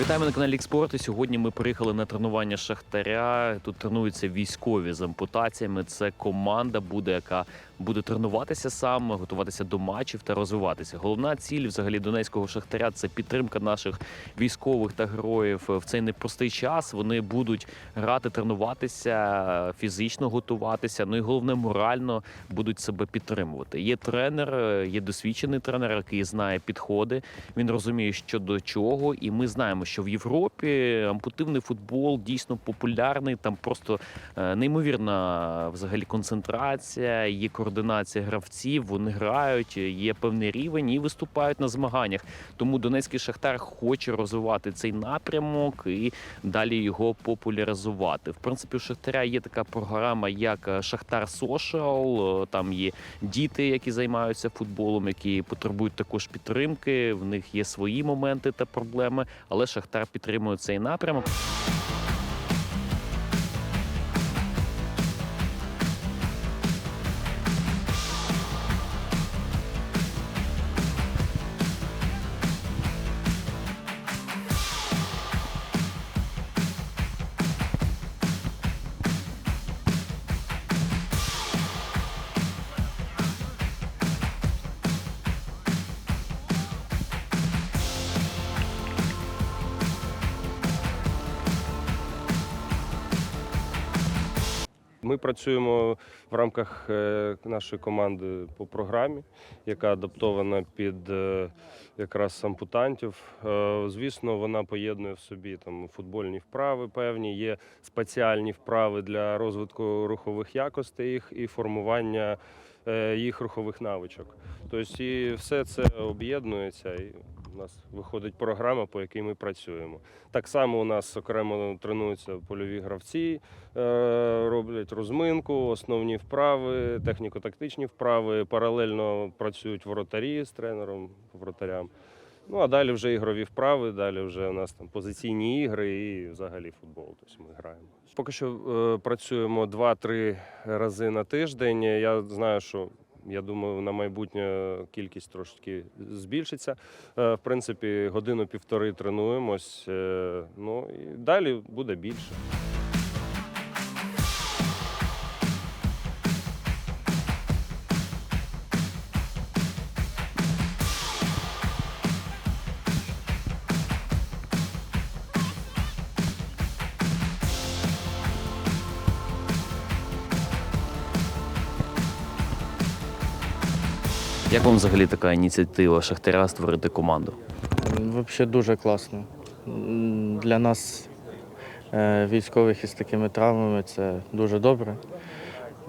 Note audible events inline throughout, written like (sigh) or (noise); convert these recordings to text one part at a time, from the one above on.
Вітаємо на каналі Експорт. І Сьогодні ми приїхали на тренування Шахтаря. Тут тренуються військові з ампутаціями. Це команда буде, яка буде тренуватися сам, готуватися до матчів та розвиватися. Головна ціль взагалі донецького шахтаря це підтримка наших військових та героїв в цей непростий час. Вони будуть грати, тренуватися, фізично готуватися. Ну і головне морально будуть себе підтримувати. Є тренер, є досвідчений тренер, який знає підходи. Він розуміє, що до чого, і ми знаємо, що в Європі ампутивний футбол дійсно популярний. Там просто е, неймовірна взагалі концентрація, є координація гравців. Вони грають, є певний рівень і виступають на змаганнях. Тому Донецький Шахтар хоче розвивати цей напрямок і далі його популяризувати. В принципі, у Шахтаря є така програма, як Шахтар Сошал. Там є діти, які займаються футболом, які потребують також підтримки. В них є свої моменти та проблеми, але Шахтар підтримує цей напрямок. Ми працюємо в рамках е, нашої команди по програмі, яка адаптована під е, якраз ампутантів. Е, Звісно, вона поєднує в собі там футбольні вправи певні, є спеціальні вправи для розвитку рухових якостей їх і формування їх рухових навичок. Тобто і все це об'єднується. У нас виходить програма, по якій ми працюємо. Так само у нас окремо тренуються польові гравці, е, роблять розминку, основні вправи, техніко-тактичні вправи. Паралельно працюють воротарі з тренером, воротарям. Ну а далі вже ігрові вправи, далі вже у нас там позиційні ігри і взагалі футбол. Тобто ми граємо. Поки що е, працюємо 2-3 рази на тиждень. Я знаю, що я думаю, на майбутнє кількість трошки збільшиться. Е, В принципі, годину-півтори тренуємось. е, Ну і далі буде більше. Як вам взагалі така ініціатива Шахтаря створити команду? Взагалі дуже класно. Для нас, е, військових із такими травмами, це дуже добре,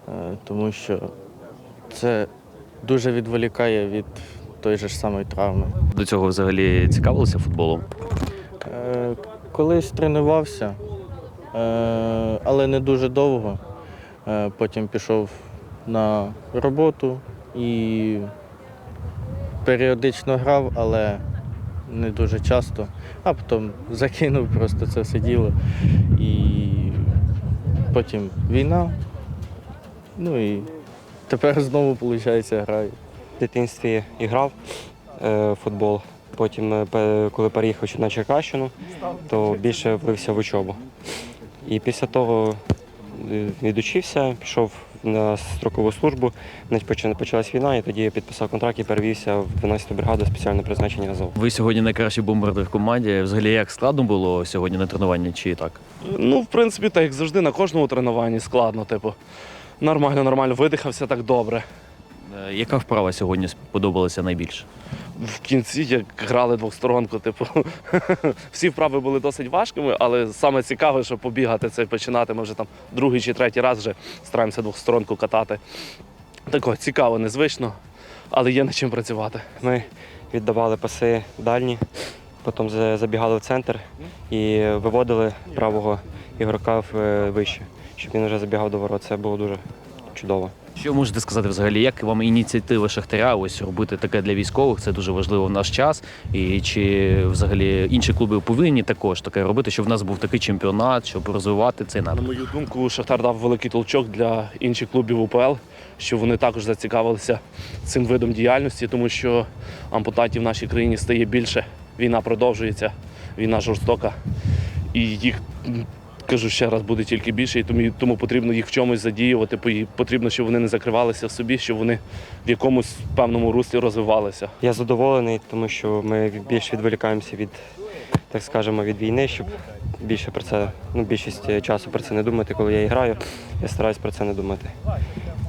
е, тому що це дуже відволікає від тої ж самої травми. До цього взагалі цікавилися футболом? Е, Колись тренувався, але не дуже довго. Потім пішов на роботу і періодично грав, але не дуже часто. А потім закинув просто це все діло. І потім війна. Ну і тепер знову, виходить, граю. В дитинстві і грав е, футбол. Потім, е, коли переїхав на Черкащину, то більше влився в учобу. І після того е, відучився, пішов на строкову службу, почалась війна, і тоді я підписав контракт і перевівся в 12-ту бригаду спеціальне призначення Азов. Ви сьогодні найкращий бомбардир в команді. Взагалі, як складно було сьогодні на тренуванні, чи так? Ну, в принципі, так як завжди на кожному тренуванні складно, типу. Нормально, нормально, видихався так добре. Е, Яка вправа сьогодні сподобалася найбільше? В кінці як грали двосторонку, типу, (laughs) всі вправи були досить важкими, але саме цікаве, що побігати це починати. Ми вже там другий чи третій раз вже стараємося двосторонку катати. Тако цікаво, незвично, але є над чим працювати. Ми віддавали паси дальні, потім забігали в центр і виводили правого ігрока е, вище, щоб він вже забігав до ворот. Це було дуже чудово. Що можете сказати взагалі, як вам ініціатива Шахтаря ось робити таке для військових? Це дуже важливо в наш час. І чи взагалі інші клуби повинні також таке робити, щоб в нас був такий чемпіонат, щоб розвивати цей На мою думку, Шахтар дав великий толчок для інших клубів УПЛ, щоб вони також зацікавилися цим видом діяльності, тому що ампутантів в нашій країні стає більше. Війна продовжується. війна жорстока. І їх кажу ще раз буде тільки більше, і тому, тому потрібно їх в чомусь задіювати. Потрібно, щоб вони не закривалися в собі, щоб вони в якомусь певному руслі розвивалися. Я задоволений, тому що ми більш відволікаємося від, так скажемо, від війни, щоб більше про це, ну, більшість часу про це не думати, коли я граю. Я стараюсь про це не думати.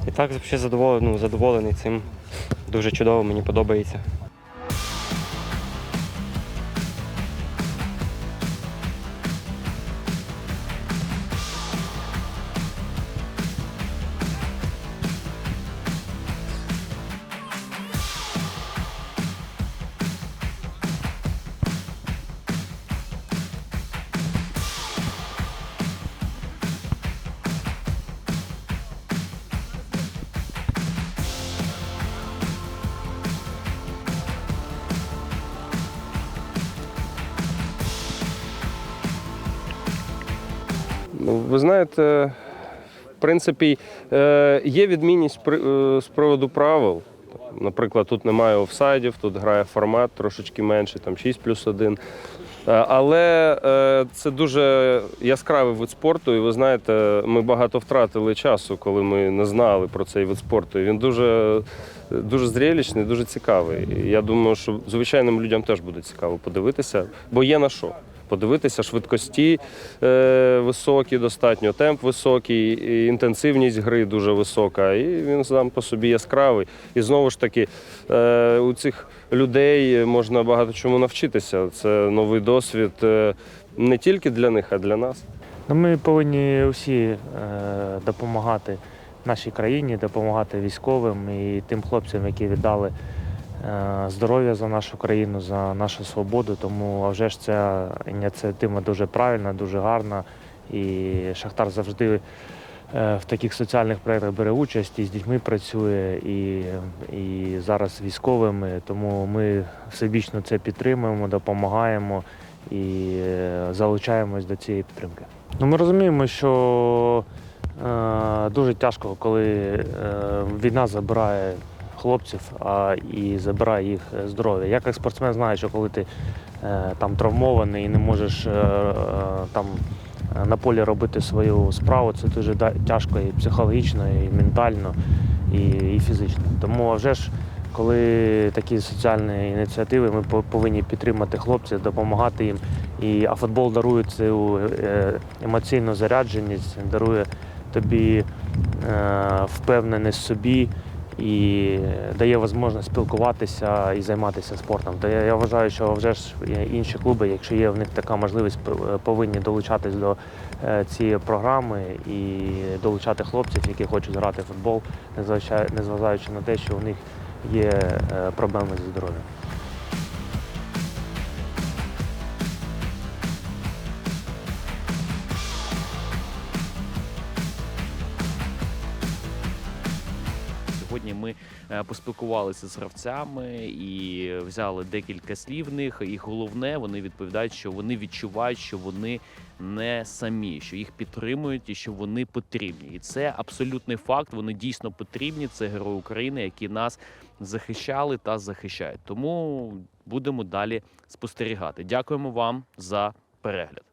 І так взагалі задоволений, ну, задоволений цим. Дуже чудово, мені подобається. Ви знаєте, в принципі, е, є відмінність е, з приводу правил. Наприклад, тут немає офсайдів, тут грає формат трошечки менший, там 6 плюс 1. Е, Але це дуже яскравий вид спорту, і ви знаєте, ми багато втратили часу, коли ми не знали про цей вид спорту. І він дуже, дуже зрелищний, дуже цікавий. І я думаю, що звичайним людям теж буде цікаво подивитися, бо є на що. Подивитися швидкості е, високі, достатньо темп високий, і інтенсивність гри дуже висока, і він сам по собі яскравий. І знову ж таки, е, у цих людей можна багато чому навчитися. Це новий досвід е, не тільки для них, а для нас. Ну, ми повинні усі е, допомагати нашій країні, допомагати військовим і тим хлопцям, які віддали здоров'я за нашу країну, за нашу свободу. Тому а вже ж ця ініціатива дуже правильна, дуже гарна. І Шахтар завжди е, в таких соціальних проєктах бере участь і з дітьми працює, і, і зараз з військовими. Тому ми всебічно це підтримуємо, допомагаємо і е, залучаємось до цієї підтримки. Ну, ми розуміємо, що е, дуже тяжко, коли е, війна забирає хлопців а, і забирає їх здоров'я. Я як спортсмен знаю, що коли ти е, там травмований і не можеш е, е, там е, на полі робити свою справу, це дуже тяжко і психологічно, і ментально, і, і фізично. Тому вже ж коли такі соціальні ініціативи, ми повинні підтримати хлопців, допомагати їм. І, а футбол дарує цю е, емоційну зарядженість, дарує тобі е, впевненість в собі і дає можливість спілкуватися і займатися спортом. То я, вважаю, що вже ж інші клуби, якщо є в них така можливість, е, повинні долучатись до е, цієї програми і долучати хлопців, які хочуть грати в футбол, незважаючи на те, що у них є е, проблеми зі здоров'ям. Сьогодні ми е, поспілкувалися з гравцями і взяли декілька слів в них. І головне, вони відповідають, що вони відчувають, що вони не самі, що їх підтримують і що вони потрібні. І це абсолютний факт. Вони дійсно потрібні. Це герої України, які нас захищали та захищають. Тому будемо далі спостерігати. Дякуємо вам за перегляд.